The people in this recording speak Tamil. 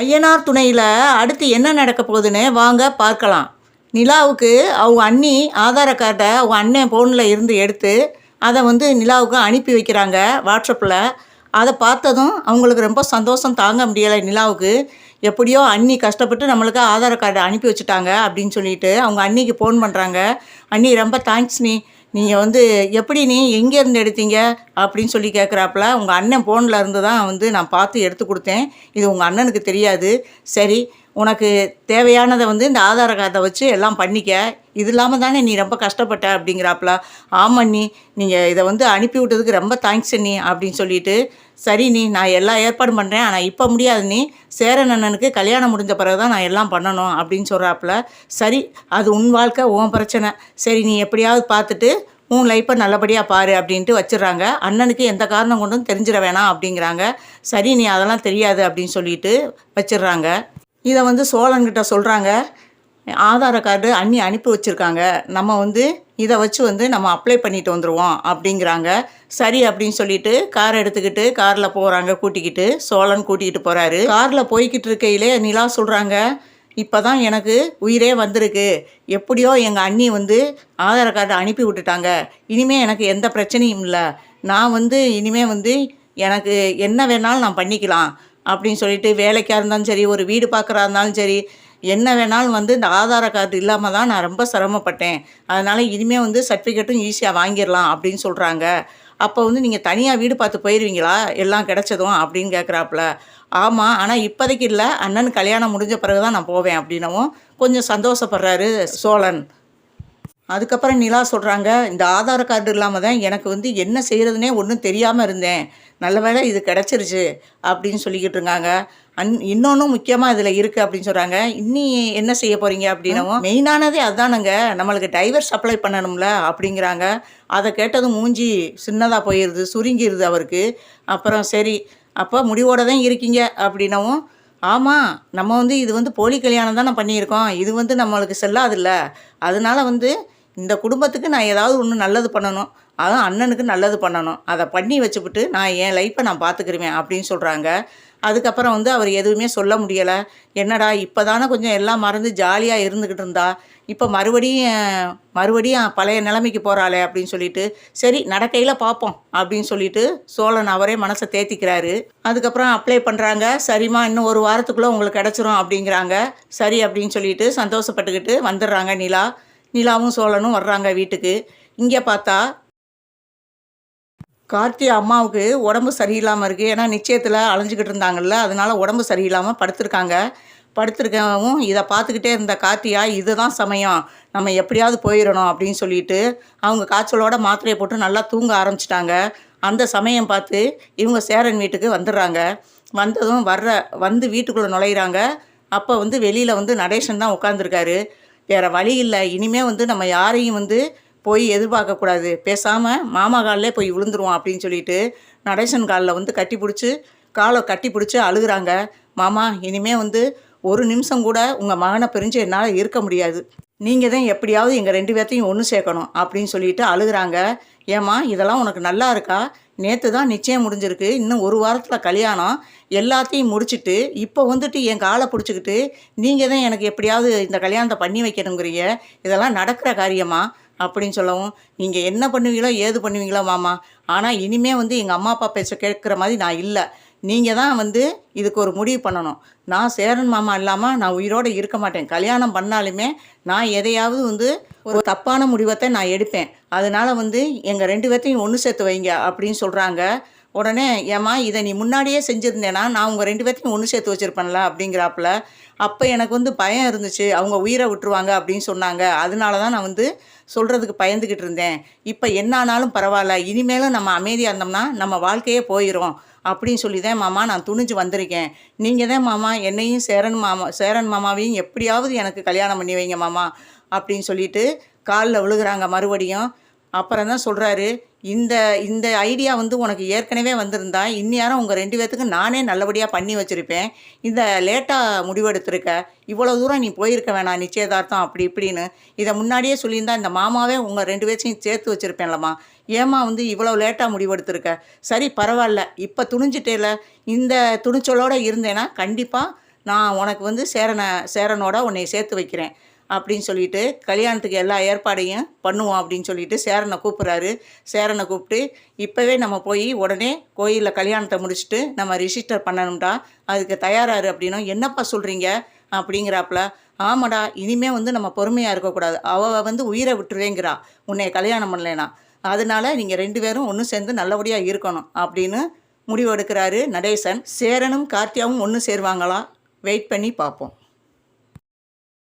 ஐயனார் துணையில் அடுத்து என்ன நடக்க போகுதுன்னு வாங்க பார்க்கலாம். நிலாவுக்கு அவங்க அண்ணி ஆதார கார்டை அவங்க அண்ணன் ஃபோனில் இருந்து எடுத்து அதை வந்து நிலாவுக்கு அனுப்பி வைக்கிறாங்க வாட்ஸ்அப்பில் அதை பார்த்ததும் அவங்களுக்கு ரொம்ப சந்தோஷம் தாங்க முடியலை நிலாவுக்கு. எப்படியோ அண்ணி கஷ்டப்பட்டு நம்மளுக்கு ஆதார் கார்டை அனுப்பி வச்சுட்டாங்க அப்படின்னு சொல்லிட்டு அவங்க அண்ணிக்கு ஃபோன் பண்ணுறாங்க அண்ணி ரொம்ப தேங்க்ஸ் நீ. நீங்கள் வந்து எப்படி நீ எங்கேருந்து எடுத்தீங்க? அப்படின்னு சொல்லி கேட்குறாப்புல உங்கள் அண்ணன் ஃபோனில் இருந்து தான் வந்து நான் பார்த்து எடுத்து கொடுத்தேன். இது உங்கள் அண்ணனுக்கு தெரியாது. சரி உனக்கு தேவையானதை வந்து இந்த ஆதார கார்டை வச்சு எல்லாம் பண்ணிக்க. இது இல்லாமல் தானே நீ ரொம்ப கஷ்டப்பட்ட அப்படிங்கிறாப்புல ஆமாம் நீ நீங்கள் இதை வந்து அனுப்பி விட்டதுக்கு ரொம்ப தேங்க்ஸ் நீ அப்படின்னு சொல்லிட்டு சரி நீ நான் எல்லா ஏற்பாடும் பண்ணுறேன் ஆனால் இப்போ முடியாது நீ சேரன் அண்ணனுக்கு கல்யாணம் முடிஞ்ச பிறகு தான் நான் எல்லாம் பண்ணணும் அப்படின்னு சொல்கிறாப்புல சரி அது உன் வாழ்க்கை உன் பிரச்சனை. சரி நீ எப்படியாவது பார்த்துட்டு உன் லைஃப்பை நல்லபடியாக பாரு அப்படின்ட்டு வச்சிடுறாங்க. அண்ணனுக்கு எந்த காரணம் கொண்டும் தெரிஞ்சிட வேணாம் அப்படிங்கிறாங்க. சரி நீ அதெல்லாம் தெரியாது அப்படின்னு சொல்லிட்டு வச்சிடுறாங்க. இதை வந்து சோழன்கிட்ட சொல்கிறாங்க ஆதார கார்டு அண்ணி அனுப்பி வச்சுருக்காங்க. நம்ம வந்து இதை வச்சு வந்து நம்ம அப்ளை பண்ணிட்டு வந்துடுவோம் அப்படிங்கிறாங்க. சரி அப்படின்னு சொல்லிட்டு கார் எடுத்துக்கிட்டு காரில் போகிறாங்க கூட்டிக்கிட்டு. சோழன் கூட்டிகிட்டு போகிறாரு காரில் போய்கிட்டு இருக்கையிலே நிலா சொல்கிறாங்க இப்போ தான் எனக்கு உயிரே வந்திருக்கு. எப்படியோ எங்கள் அண்ணி வந்து ஆதார கார்டை அனுப்பி விட்டுட்டாங்க. இனிமேல் எனக்கு எந்த பிரச்சனையும் இல்லை. நான் வந்து இனிமேல் வந்து எனக்கு என்ன வேணாலும் நான் பண்ணிக்கலாம். அப்படின்னு சொல்லிட்டு வேலைக்காக இருந்தாலும் சரி ஒரு வீடு பார்க்குறா இருந்தாலும் சரி என்ன வேணாலும் வந்து இந்த ஆதார கார்டு இல்லாமல் தான் நான் ரொம்ப சிரமப்பட்டேன். அதனால் இனிமேல் வந்து சர்டிஃபிகேட்டும் ஈஸியாக வாங்கிடலாம் அப்படின்னு சொல்கிறாங்க அப்போ வந்து நீங்கள் தனியாக வீடு பார்த்து போயிடுவீங்களா எல்லாம் கிடச்சதும் அப்படின்னு கேட்குறாப்புல ஆமாம் ஆனால் இப்போதைக்கு இல்லை. அண்ணன் கல்யாணம் முடிஞ்ச பிறகு தான் நான் போவேன் அப்படின்னவும் கொஞ்சம் சந்தோஷப்படுறாரு சோழன். அதுக்கப்புறம் நிலா சொல்கிறாங்க இந்த ஆதார் கார்டு இல்லாமல் தான் எனக்கு வந்து என்ன செய்கிறதுனே ஒன்றும் தெரியாமல் இருந்தேன். நல்ல வேளை இது கிடச்சிருச்சு அப்படின்னு சொல்லிக்கிட்டு இருக்காங்க. அன் இன்னொன்றும் முக்கியமாக இதில் இருக்குது அப்படின்னு சொல்கிறாங்க இன்னி என்ன செய்ய போகிறீங்க அப்படின்னவும் மெயினானதே அதுதானுங்க நம்மளுக்கு டைவர் சப்ளை பண்ணணும்ல அப்படிங்கிறாங்க. அதை கேட்டதும் மூஞ்சி சின்னதாக போயிடுது சுருங்கிடுது அவருக்கு. அப்புறம் சரி அப்போ முடிவோட தான் இருக்கீங்க அப்படின்னவும் ஆமாம் நம்ம வந்து இது வந்து போலி கல்யாணம் தானே பண்ணியிருக்கோம். இது வந்து நம்மளுக்கு செல்லாதில்ல. அதனால வந்து இந்த குடும்பத்துக்கு நான் ஏதாவது ஒன்று நல்லது பண்ணணும். அதான் அண்ணனுக்கு நல்லது பண்ணணும். அதை பண்ணி வச்சுப்புட்டு நான் என் லைஃப்பை நான் பார்த்துக்கிருவேன் அப்படின்னு சொல்கிறாங்க அதுக்கப்புறம் வந்து அவர் எதுவுமே சொல்ல முடியலை. என்னடா இப்போ தானே கொஞ்சம் எல்லாம் மறந்து ஜாலியாக இருந்துக்கிட்டு இருந்தா. இப்போ மறுபடியும் மறுபடியும் பழைய நிலைமைக்கு போகிறாளே அப்படின்னு சொல்லிட்டு சரி நடக்கையில் பார்ப்போம் அப்படின்னு சொல்லிட்டு சோழன் அவரே மனசை தேத்திக்கிறாரு. அதுக்கப்புறம் அப்ளை பண்ணுறாங்க சரிம்மா இன்னும் ஒரு வாரத்துக்குள்ளே உங்களுக்கு கிடச்சிரும் அப்படிங்கிறாங்க. சரி அப்படின்னு சொல்லிட்டு சந்தோஷப்பட்டுக்கிட்டு வந்துடுறாங்க நிலா. நிலாவும் சோழனும் வர்றாங்க வீட்டுக்கு. இங்கே பார்த்தா கார்த்தி அம்மாவுக்கு உடம்பு சரியில்லாமல் இருக்குது ஏன்னா நிச்சயத்தில் அலைஞ்சிக்கிட்டு இருந்தாங்கல்ல அதனால் உடம்பு சரியில்லாமல் படுத்திருக்காங்க. படுத்திருக்கவும் இதை பார்த்துக்கிட்டே இருந்த கார்த்தியா இதுதான் சமயம். நம்ம எப்படியாவது போயிடணும் அப்படின்னு சொல்லிட்டு அவங்க காய்ச்சலோட மாத்திரையை போட்டு நல்லா தூங்க ஆரம்பிச்சிட்டாங்க. அந்த சமயம் பார்த்து இவங்க சேரன் வீட்டுக்கு வந்துடுறாங்க. வந்ததும் வர்ற வந்து வீட்டுக்குள்ளே நுழையிறாங்க. அப்போ வந்து வெளியில் வந்து நடேசன் தான் உட்காந்துருக்காரு வேறு வழி இல்லை. இனிமேல் வந்து நம்ம யாரையும் வந்து போய் எதிர்பார்க்கக்கூடாது பேசாமல் மாமா காலிலே போய் விழுந்துருவோம் அப்படின்னு சொல்லிட்டு நடேசன் காலில் வந்து கட்டி பிடிச்சி காலை கட்டி பிடிச்சி அழுகுறாங்க. மாமா இனிமேல் வந்து ஒரு நிமிஷம் கூட உங்கள் மகனை பிரிஞ்சு என்னால் இருக்க முடியாது. நீங்கள் தான் எப்படியாவது எங்கள் ரெண்டு பேர்த்தையும் ஒன்று சேர்க்கணும் அப்படின்னு சொல்லிட்டு அழுகுறாங்க. ஏம்மா இதெல்லாம் உனக்கு நல்லா இருக்கா? நேற்று தான் நிச்சயம் முடிஞ்சிருக்கு. இன்னும் ஒரு வாரத்தில் கல்யாணம். எல்லாத்தையும் முடிச்சிட்டு இப்போ வந்துட்டு என் காலை பிடிச்சிக்கிட்டு நீங்கள் தான் எனக்கு எப்படியாவது இந்த கல்யாணத்தை பண்ணி வைக்கணுங்கிறீங்க. இதெல்லாம் நடக்கிற காரியமா? அப்படின்னு சொல்லவும் நீங்கள் என்ன பண்ணுவீங்களோ ஏது பண்ணுவீங்களோ மாமா. ஆனால் இனிமே வந்து எங்கள் அம்மா அப்பா பேச கேட்குற மாதிரி நான் இல்லை. நீங்கள் தான் வந்து இதுக்கு ஒரு முடிவு பண்ணணும். நான் சேரன் மாமா இல்லாமல் நான் உயிரோடு இருக்க மாட்டேன். கல்யாணம் பண்ணாலுமே நான் எதையாவது வந்து ஒரு தப்பான முடிவத்தை நான் எடுப்பேன். அதனால் வந்து எங்கள் ரெண்டு பேர்த்தையும் ஒன்று சேர்த்து வைங்க அப்படின்னு சொல்கிறாங்க உடனே ஏம்மா இதை நீ முன்னாடியே செஞ்சுருந்தேன்னா நான் உங்கள் ரெண்டு பேர்த்தையும் ஒன்று சேர்த்து வச்சுருப்பேன்ல அப்படிங்கிறாப்புல. அப்போ எனக்கு வந்து பயம் இருந்துச்சு. அவங்க உயிரை விட்டுருவாங்க அப்படின்னு சொன்னாங்க. அதனால தான் நான் வந்து சொல்கிறதுக்கு பயந்துக்கிட்டு இருந்தேன். இப்போ என்ன ஆனாலும் பரவாயில்ல. இனிமேலும் நம்ம அமைதியாக இருந்தோம்னா நம்ம வாழ்க்கையே போயிடும் அப்படின்னு சொல்லி தான் மாமா நான் துணிஞ்சு வந்திருக்கேன். நீங்கள் தான் மாமா என்னையும் சேரன் மாமா சேரன் மாமாவையும் எப்படியாவது எனக்கு கல்யாணம் பண்ணி வைங்க மாமா அப்படின்னு சொல்லிட்டு காலில் விழுகிறாங்க மறுபடியும். அப்புறம் தான் சொல்கிறாரு இந்த இந்த ஐடியா வந்து உனக்கு ஏற்கனவே வந்திருந்தா இந்நேரம் உங்கள் ரெண்டு பேர்த்துக்கு நானே நல்லபடியாக பண்ணி வச்சுருப்பேன். இந்த லேட்டாக முடிவெடுத்திருக்க. இவ்வளோ தூரம் நீ போயிருக்க வேணாம் நிச்சயதார்த்தம் அப்படி இப்படின்னு. இதை முன்னாடியே சொல்லியிருந்தா இந்த மாமாவே உங்கள் ரெண்டு பேர்த்தையும் சேர்த்து வச்சுருப்பேன்லம்மா. ஏம்மா வந்து இவ்வளோ லேட்டாக முடிவெடுத்திருக்க? சரி பரவாயில்ல. இப்போ துணிஞ்சிட்டேல. இந்த துணிச்சலோடு இருந்தேன்னா கண்டிப்பாக நான் உனக்கு வந்து சேரனை சேரனோட உன்னை சேர்த்து வைக்கிறேன். அப்படின்னு சொல்லிட்டு கல்யாணத்துக்கு எல்லா ஏற்பாடையும் பண்ணுவோம் அப்படின்னு சொல்லிட்டு சேரனை கூப்பிட்றாரு. சேரனை கூப்பிட்டு இப்போவே நம்ம போய் உடனே கோயிலில் கல்யாணத்தை முடிச்சுட்டு நம்ம ரிஜிஸ்டர் பண்ணணும்டா. அதுக்கு தயாராரு அப்படின்னும் என்னப்பா சொல்கிறீங்க அப்படிங்கிறாப்புல ஆமாடா இனிமே வந்து நம்ம பொறுமையாக இருக்கக்கூடாது. அவள் வந்து உயிரை விட்டுருவேங்கிறா. உன்னை கல்யாணம் பண்ணலைனா. அதனால நீங்கள் ரெண்டு பேரும் ஒன்று சேர்ந்து நல்லபடியாக இருக்கணும் அப்படின்னு முடிவெடுக்கிறாரு நடேசன். சேரனும் கார்த்தியாவும் ஒன்று சேருவாங்களா? வெயிட் பண்ணி பார்ப்போம்.